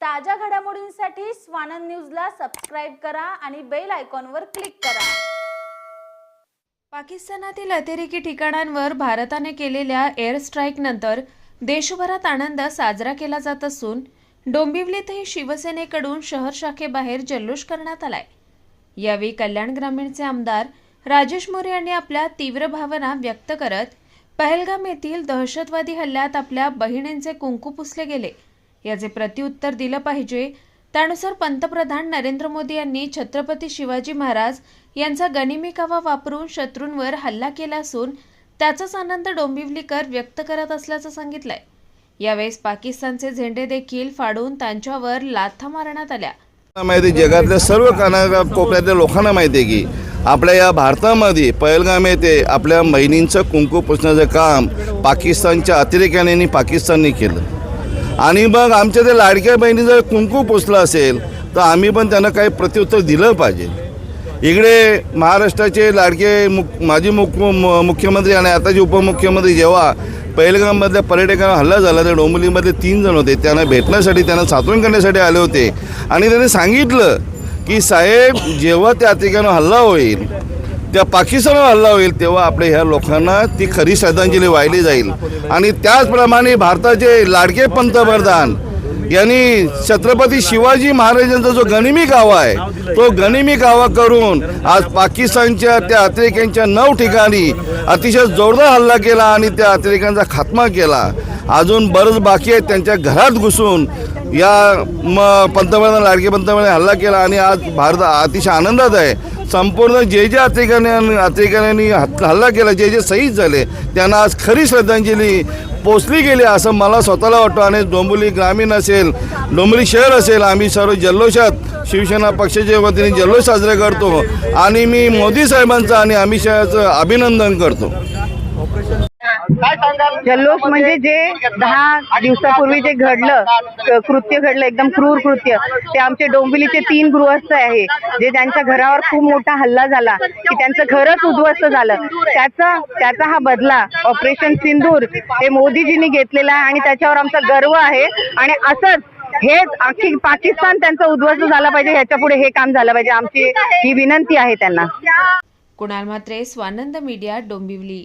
ताज्या घडामोडींसाठी स्वानंद न्यूजला सबस्क्राईब करा आणि बेल आयकॉनवर क्लिक करा. पाकिस्तानातील अतिरेकी ठिकाणांवर भारताने केलेल्या एअर स्ट्राईकनंतर देशभरात आनंद साजरा केला जात असून डोंबिवलीतही शिवसेनेकडून शहर शाखेबाहेर जल्लोष करण्यात आलाय. यावेळी कल्याण ग्रामीणचे आमदार राजेश मोरे यांनी आपल्या तीव्र भावना व्यक्त करत पहलगाम येथील दहशतवादी हल्ल्यात आपल्या बहिणींचे कुंकू पुसले गेले. याचे प्रत्युत्तर दिलं पाहिजे. त्यानुसार पंतप्रधान नरेंद्र मोदी यांनी छत्रपती शिवाजी महाराज यांचा गनिमी कावा वापरून शत्रूंवर हल्ला केला असून त्याचाच आनंद डोंबिवलीकर व्यक्त करत असल्याचं सांगितलंय. यावेळेस पाकिस्तानचे झेंडे देखील फाडून त्यांच्यावर लाथा मारण्यात आल्या. माहिती जगातल्या सर्व काना कोपऱ्यातल्या लोकांना माहिती आहे की आपल्या या भारतामध्ये पहलगाम येथे आपल्या बहिणींचं कुंकू पुसण्याचं काम पाकिस्तानच्या अतिरेक्याने पाकिस्ताननी पाकिस्तानने केलं. आणि मग आमच्या त्या लाडक्या बहिणी जर कुंकू पोचलं असेल तर आम्ही पण त्यांना काही प्रत्युत्तर दिलं पाहिजे. इकडे महाराष्ट्राचे लाडके मुख माजी मुख मुख्यमंत्री आणि आताचे उपमुख्यमंत्री जेव्हा पहिलगाममधल्या पर्यटकांना हल्ला झाला तर डोंबिवलीमध्ये तीन जण होते. त्यांना भेटण्यासाठी त्यांना सातवण करण्यासाठी आले होते. आणि त्यांनी सांगितलं की साहेब जेव्हा त्या ठिकाणी हल्ला होईल त्या पाकिस्तानवर हल्ला होईल तेव्हा आपल्या ह्या लोकांना ती खरी श्रद्धांजली वाहिली जाईल. आणि त्याचप्रमाणे भारताचे लाडके पंतप्रधान यांनी छत्रपती शिवाजी महाराजांचा जो गनिमी गावा आहे तो गनिमी गावा करून आज पाकिस्तानच्या त्या अतिरेक्यांच्या नऊ ठिकाणी अतिशय जोरदार हल्ला केला आणि त्या अतिरेक्यांचा खात्मा केला. अजून बरंच बाकी आहेत. त्यांच्या घरात घुसून या म पंतप्रधान लाडके पंतप्रधान हल्ला केला आणि आज भारत अतिशय आनंदात आहे. संपूर्ण जे जे अतिरेक्याने अतिरेक्यांनी हल्ला केला जे जे शहीद झाले त्यांना आज खरी श्रद्धांजली पोचली गेली असं मला स्वतःला वाटतं. आणि डोंबिवली ग्रामीण असेल डोंबिवली शहर असेल आम्ही सर्व जल्लोषात शिवसेना पक्षाच्या वतीने जल्लोष साजरे करतो. आणि मी मोदी साहेबांचं आणि अमित शहाचं अभिनंदन करतो. जल्लोष म्हणजे जे दहा दिवसापूर्वी जे घडलं कृत्य घडलं एकदम क्रूर कृत्य ते आमचे डोंबिवलीचे तीन गृहस्थ आहे जे ज्यांच्या घरावर खूप मोठा हल्ला झाला की त्यांचं घरच उद्ध्वस्त झालं. त्याचा त्याचा हा बदला ऑपरेशन सिंदूर हे मोदीजींनी घेतलेला आहे आणि त्याच्यावर आमचा गर्व आहे. आणि असंच हेच अख्खी पाकिस्तान त्यांचा उद्ध्वस्त झाला पाहिजे ह्याच्या पुढे हे काम झालं पाहिजे आमची ही विनंती आहे त्यांना. कुणाल म्हात्रे स्वानंद मीडिया डोंबिवली.